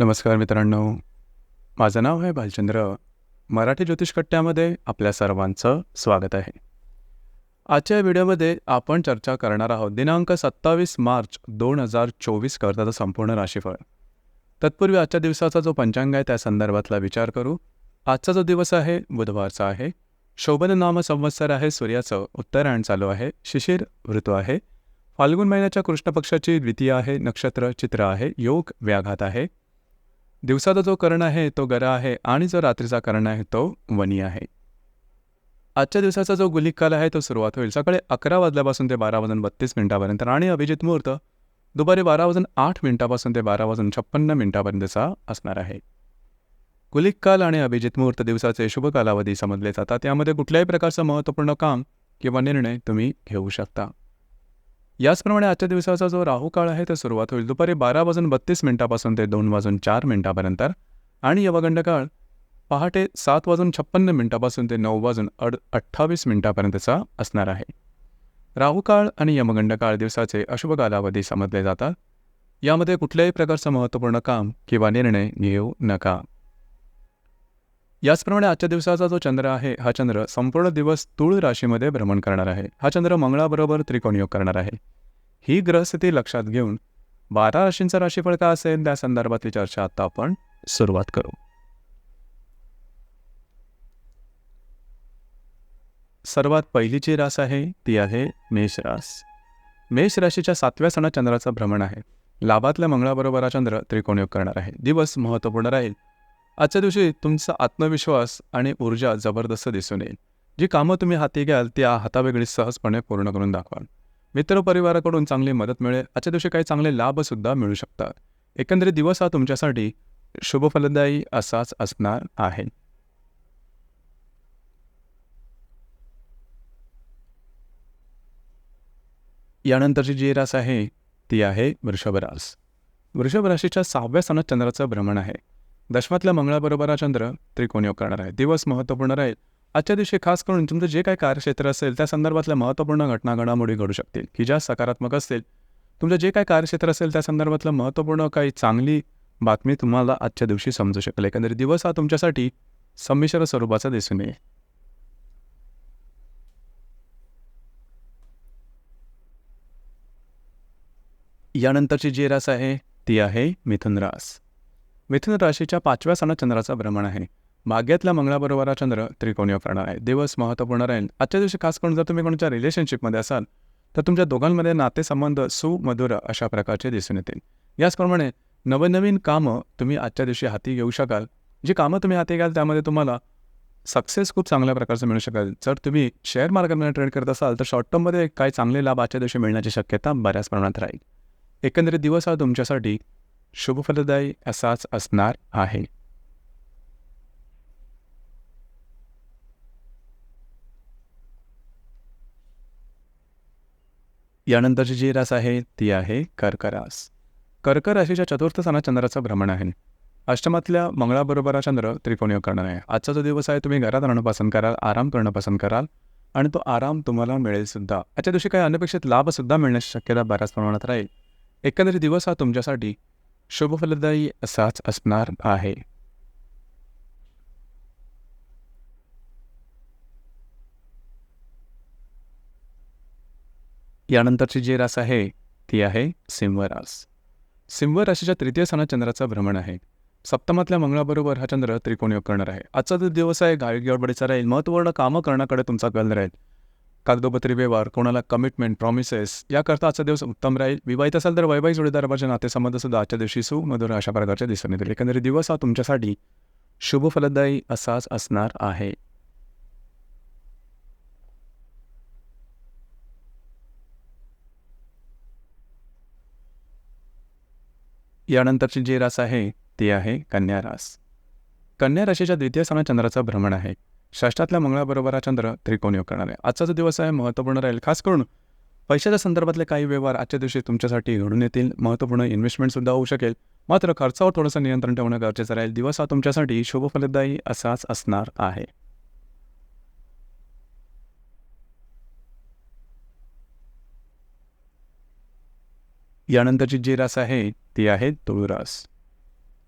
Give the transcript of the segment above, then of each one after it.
नमस्कार मित्रांनो. माझं नाव आहे भालचंद्र मराठी ज्योतिष कट्ट्यामध्ये आपल्या सर्वांचं स्वागत आहे. आजच्या व्हिडिओमध्ये आपण चर्चा करणार आहोत दिनांक सत्तावीस मार्च दोन हजार चोवीस करताचं संपूर्ण राशीफळ. तत्पूर्वी आजच्या दिवसाचा जो पंचांग आहे त्या संदर्भातला विचार करू. आजचा जो दिवस आहे बुधवारचा आहे. शोभन नाम संवत्सर आहे सूर्याचं उत्तरायण चालू आहे शिशिर ऋतू आहे. फाल्गुन महिन्याच्या कृष्ण पक्षाची द्वितीय आहे नक्षत्र चित्र आहे योग व्याघात आहे. दिवसाचा जो कर्ण आहे तो गरा आहे आणि जो रात्रीचा कर्ण आहे तो वनी आहे. आजच्या दिवसाचा जो गुलिक काल आहे तो सुरुवात होईल. सकाळी अकरा वाजल्यापासून ते बारा वाजून बत्तीस मिनिटापर्यंत. आणि अभिजित मुहूर्त दुपारी बारा वाजून आठ मिनिटापासून ते बारा वाजून छप्पन्न मिनिटापर्यंतचा असणार आहे. गुलिक काल आणि अभिजित मुहूर्त दिवसाचे शुभ कालावधी समजले जातात. त्यामध्ये कुठल्याही प्रकारचं महत्त्वपूर्ण काम किंवा निर्णय तुम्ही घेऊ शकता. याचप्रमाणे आजच्या दिवसाचा जो राहू काळ आहे तो सुरुवात होईल. दुपारी बारा वाजून बत्तीस मिनिटापासून ते दोन वाजून चार मिनिटापर्यंत. आणि यवगंड काळ पहाटे सात वाजून छप्पन्न मिनिटापासून ते नऊ वाजून अड अठ्ठावीस मिनिटापर्यंतचा असणार आहे. राहू काळ आणि यमगंड काळ दिवसाचे अशुभ कालावधी समजले जातात. यामध्ये कुठल्याही प्रकारचं महत्त्वपूर्ण काम किंवा निर्णय घेऊ नका. याचप्रमाणे आजच्या दिवसाचा जो चंद्र आहे हा चंद्र संपूर्ण दिवस तुळ राशीमध्ये भ्रमण करणार आहे. हा चंद्र मंगळाबरोबर त्रिकोणयोग करणार आहे. ही ग्रहस्थिती लक्षात घेऊन बारा राशींचा राशीफळ का असेल त्या संदर्भातली चर्चा आता आपण सुरुवात करू. सर्वात पहिलीची रास आहे ती आहे मेष रास. मेष राशीच्या सातव्या सणात चंद्राचं भ्रमण आहे. लाभातल्या मंगळाबरोबर हा चंद्र त्रिकोणयोग करणार आहे. दिवस महत्त्वपूर्ण राहील. आजच्या दिवशी तुमचा आत्मविश्वास आणि ऊर्जा जबरदस्त दिसून येईल. जी कामं तुम्ही हाती घ्याल त्या हातावेगळी सहजपणे पूर्ण करून दाखवाल. मित्रपरिवाराकडून चांगली मदत मिळेल आजच्या दिवशी काही चांगले लाभसुद्धा मिळू शकतात. एकंदरीत दिवस हा तुमच्यासाठी शुभफलदायी असाच असणार आहे. यानंतरची जी रास आहे ती आहे वृषभ रास. वृषभ राशीच्या सहाव्या स्थानात चंद्राचं भ्रमण आहे. दशमातल्या मंगळाबरोबर हा चंद्र त्रिकोणयोग करणार आहे. दिवस महत्त्वपूर्ण राहील. आजच्या दिवशी खास करून तुमचं जे काही कार्यक्षेत्र असेल त्या संदर्भातल्या महत्त्वपूर्ण घटना घडामोडी घडू शकतील की ज्या सकारात्मक असतील. तुमचं जे काही कार्यक्षेत्र असेल त्या संदर्भातलं महत्त्वपूर्ण काही चांगली बातमी तुम्हाला आजच्या दिवशी समजू शकेल. एकंदरीत दिवस हा तुमच्यासाठी संमिश्र स्वरूपाचा दिसून येईल. यानंतरची जी रास आहे ती आहे मिथुन रास. मिथुन राशीच्या पाचव्या सणात चंद्राचं भ्रमण आहे. भाग्यातल्या मंगळाबरोबर चंद्र त्रिकोणीय करणार आहे. दिवस महत्त्वपूर्ण राहील. आजच्या दिवशी खास करून जर तुम्ही कोणत्या रिलेशनशिपमध्ये असाल तर तुमच्या दोघांमध्ये नातेसंबंध सुमधुर अशा प्रकारचे दिसून येतील. याचप्रमाणे नवनवीन कामं तुम्ही आजच्या दिवशी हाती घेऊ शकाल. जी कामं तुम्ही हाती घ्याल त्यामध्ये तुम्हाला सक्सेस खूप चांगल्या प्रकारचं मिळू शकेल. जर तुम्ही शेअर मार्केटमध्ये ट्रेड करत असाल तर शॉर्ट टर्ममध्ये काही चांगले लाभ आजच्या दिवशी मिळण्याची शक्यता बऱ्याच प्रमाणात राहील. एकंदरीत दिवस हा तुमच्यासाठी शुभफलदायी असाच असणार आहे. यानंतरची जी रास आहे ती आहे कर्करास. कर्क राशीच्या चतुर्थ स्थानात चंद्राचं भ्रमण आहे. अष्टमातल्या मंगळाबरोबर हा चंद्र त्रिकोणीय करणार आहे. आजचा जो दिवस आहे तुम्ही घरात राहणं पसंत कराल आराम करणं पसंत कराल आणि तो आराम तुम्हाला मिळेल सुद्धा. आजच्या दिवशी काही अनपेक्षित लाभसुद्धा मिळण्याची शक्यता बऱ्याच प्रमाणात राहील. एकंदरीत दिवस हा तुमच्यासाठी शुभफलदायी असाच असणार आहे. यानंतरची जी रास आहे ती आहे सिंह रास. सिंह राशीच्या तृतीय स्थानात चंद्राचा भ्रमण आहे. सप्तमातल्या मंगळाबरोबर हा चंद्र त्रिकोणयोग करणार आहे. आजचा जो दिवस आहे गाडी गडबडीचा राहील महत्त्वपूर्ण कामं करण्याकडे तुमचा कल राहील. कागदोपत्री व्यवहार कोणाला कमिटमेंट प्रॉमिसेस याकरता आजचा दिवस उत्तम राहील. विवाहित असाल तर वैवाहिक जोडीदाराचे नातेसंबंध सुद्धा आजच्या दिवशी सुमधुर अशा प्रकारचे दिसून येतील एकंदरीत दिवस हा तुमच्यासाठी शुभफलदायी असाच असणार आहे. यानंतरची जी रास आहे ती आहे कन्या रास कन्या राशीच्या द्वितीय स्थानात चंद्राचं भ्रमण आहे. षष्ठातल्या मंगळाबरोबर हा चंद्र त्रिकोणयोग करणार. आहे आजचा जो दिवस आहे महत्त्वपूर्ण राहील. खास करून पैशाच्या संदर्भातले काही व्यवहार आजच्या दिवशी तुमच्यासाठी घडून येतील. महत्त्वपूर्ण इन्व्हेस्टमेंटसुद्धा होऊ शकेल. मात्र खर्चावर थोडंसं नियंत्रण ठेवणं गरजेचं राहील. दिवस हा तुमच्यासाठी शुभफलदायी असाच असणार आहे. यानंतरची जी रास आहे ती आहे तुळुरास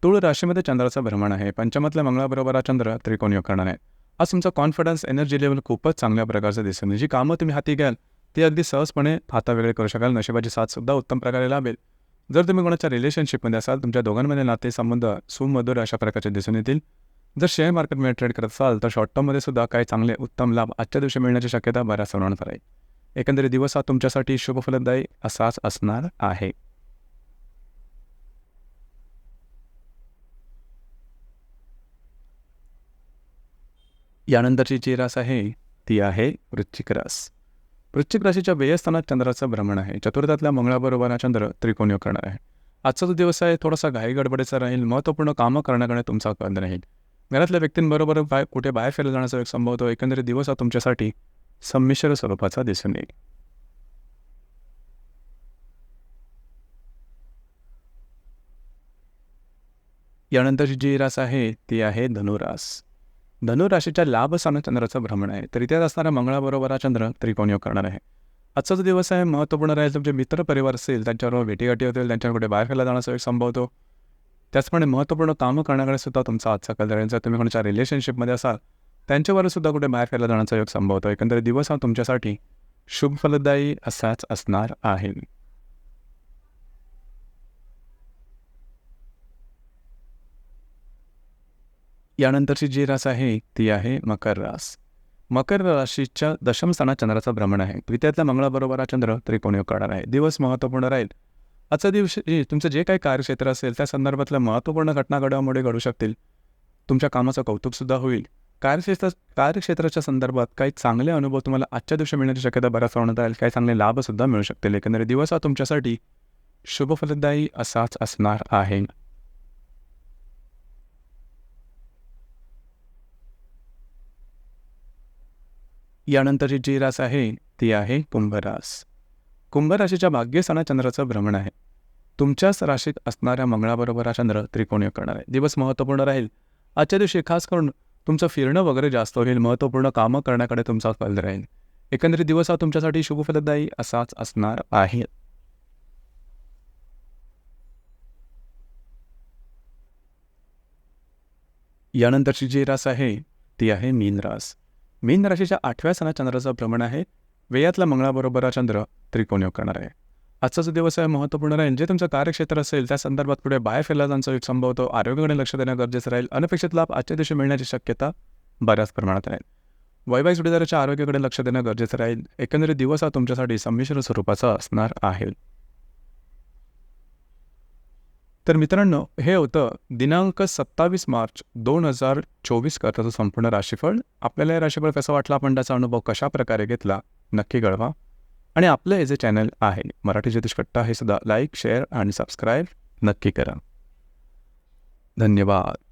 तुळ राशीमध्ये चंद्राचं भ्रमण आहे. पंचमातल्या मंगळाबरोबर हा चंद्र योग करणार. आहे आज तुमचा कॉन्फिडन्स एनर्जी लेवल खूपच चांगल्या प्रकारचं दिसून येईल. म्हणजे जी कामं तुम्ही हाती घ्याल ती अगदी सहजपणे हातावेगळे करू शकाल. नशिबाची साथसुद्धा उत्तम प्रकारे लाभेल. जर तुम्ही कोणाच्या रिलेशनशिपमध्ये असाल तुमच्या दोघांमध्ये नातेसंबंध सुमधुर अशा प्रकारचे दिसून येतील. जर शेअर मार्केटमध्ये ट्रेड करत असाल तर शॉर्ट टर्ममध्ये सुद्धा काही चांगले उत्तम लाभ आजच्या दिवशी मिळण्याची शक्यता बऱ्याच प्रमाणात राहील एकंदरीत दिवस हा तुमच्यासाठी शुभफलदायी असाच असणार आहे. यानंतरची जी रास आहे ती आहे वृश्चिक रास. वृश्चिक राशीच्या व्ययस्थानात चंद्राचं भ्रमण आहे. चतुर्थातल्या मंगळाबरोबर हा चंद्र त्रिकोणीय करणार आहे. आजचा जो दिवस आहे थोडासा घाई गडबडीचा राहील महत्त्वपूर्ण कामं करण्याकडे तुमचा कल राहील घरातल्या व्यक्तींबरोबर बाय कुठे बाहेर फिरला जाण्याचा एक संभव होतो. एकंदरीत दिवस हा तुमच्यासाठी संमिश्र स्वरूपाचा दिसून येईल. यानंतरची जी रास आहे ती आहे धनुरास. धनुराशीच्या लाभ लाभस्थानात चंद्राचं भ्रमण आहे. तर इथे असणाऱ्या मंगळाबरोबर हा चंद्र योग करणार आहे. आजचा जो दिवस आहे. महत्त्वपूर्ण राहील तुमचे म्हणजे मित्र परिवार असेल त्यांच्याबरोबर भेटीगाठी होतील त्यांच्यावर कुठे बाहेर फिरला जाण्याचा एक संभव होतो त्याचप्रमाणे महत्त्वपूर्ण कामं करण्याकडे सुद्धा तुमचा आजचा कल राहील. जर तुम्ही कोणाच्या रिलेशनशिपमध्ये असाल त्यांच्यावर सुद्धा कुठे बाहेर फिरायला जाण्याचा एक संभव होतो एकंदरीत दिवस हा तुमच्यासाठी शुभ फलदायी असाच असणार आहे. यानंतरची जी रास आहे ती आहे मकर रास. मकर राशीच्या दशम स्थानात चंद्राचं भ्रमण आहे. तृतीयातल्या मंगळाबरोबर हा चंद्र त्रिकोणीय काढणार आहे. दिवस महत्त्वपूर्ण राहील. आजचा दिवस तुमचं जे काही कार्यक्षेत्र असेल त्या संदर्भातल्या महत्त्वपूर्ण घटना घडामोडी घडू शकतील. तुमच्या कामाचं कौतुकसुद्धा होईल. कार्यक्षेत्र कार्यक्षेत्राच्या संदर्भात काही चांगले अनुभव तुम्हाला आजच्या दिवशी मिळण्याची शक्यता बऱ्याच प्रमाणात राहील. काही चांगले लाभसुद्धा मिळू शकतील. एकंदरीत दिवस हा तुमच्यासाठी शुभफलदायी असाच असणार आहे. यानंतरची जी रास आहे ती आहे कुंभरास. कुंभराशीच्या भाग्यस्थाना चंद्राचं भ्रमण आहे. तुमच्याच राशीत असणाऱ्या मंगळाबरोबर हा चंद्र त्रिकोणीय करणार आहे. दिवस महत्त्वपूर्ण राहील. आजच्या दिवशी खास करून तुमचं फिरणं वगैरे जास्त होईल. महत्त्वपूर्ण कामं करण्याकडे तुमचा कल राहील. एकंदरीत दिवस हा तुमच्यासाठी शुभफलदायी असाच असणार आहे. यानंतरची जी रास आहे ती आहे मीन रास. मीन राशीच्या आठव्या सणा चंद्राचं भ्रमण आहे. वेयातला मंगळाबरोबर हा चंद्र योग करणार आहे. आजचा जो दिवस आहे महत्त्वपूर्ण राहील. जे तुमचं कार्यक्षेत्र असेल त्या संदर्भात पुढे बाहेर फिरला एक संभव आरोग्याकडे लक्ष देणं गरजेचं राहील. अनपेक्षित लाभ आजच्या दिवशी मिळण्याची शक्यता बऱ्याच प्रमाणात राहील वैवाहिक जोडीदाराच्या आरोग्याकडे लक्ष देणं गरजेचं राहील. एकंदरीत दिवस हा तुमच्यासाठी संमिश्र स्वरूपाचा असणार आहे. तर मित्रांनो हे होतं दिनांक सत्तावीस मार्च दोन हजार चोवीस करताचं संपूर्ण राशीफळ. आपल्याला हे राशीफळ कसं वाटलं? आपण त्याचा अनुभव कशा प्रकारे घेतला? नक्की कळवा. आणि आपलं हे जे चॅनल आहे मराठी ज्योतिष कट्टा हे सुद्धा लाईक शेअर आणि सबस्क्राईब नक्की करा. धन्यवाद.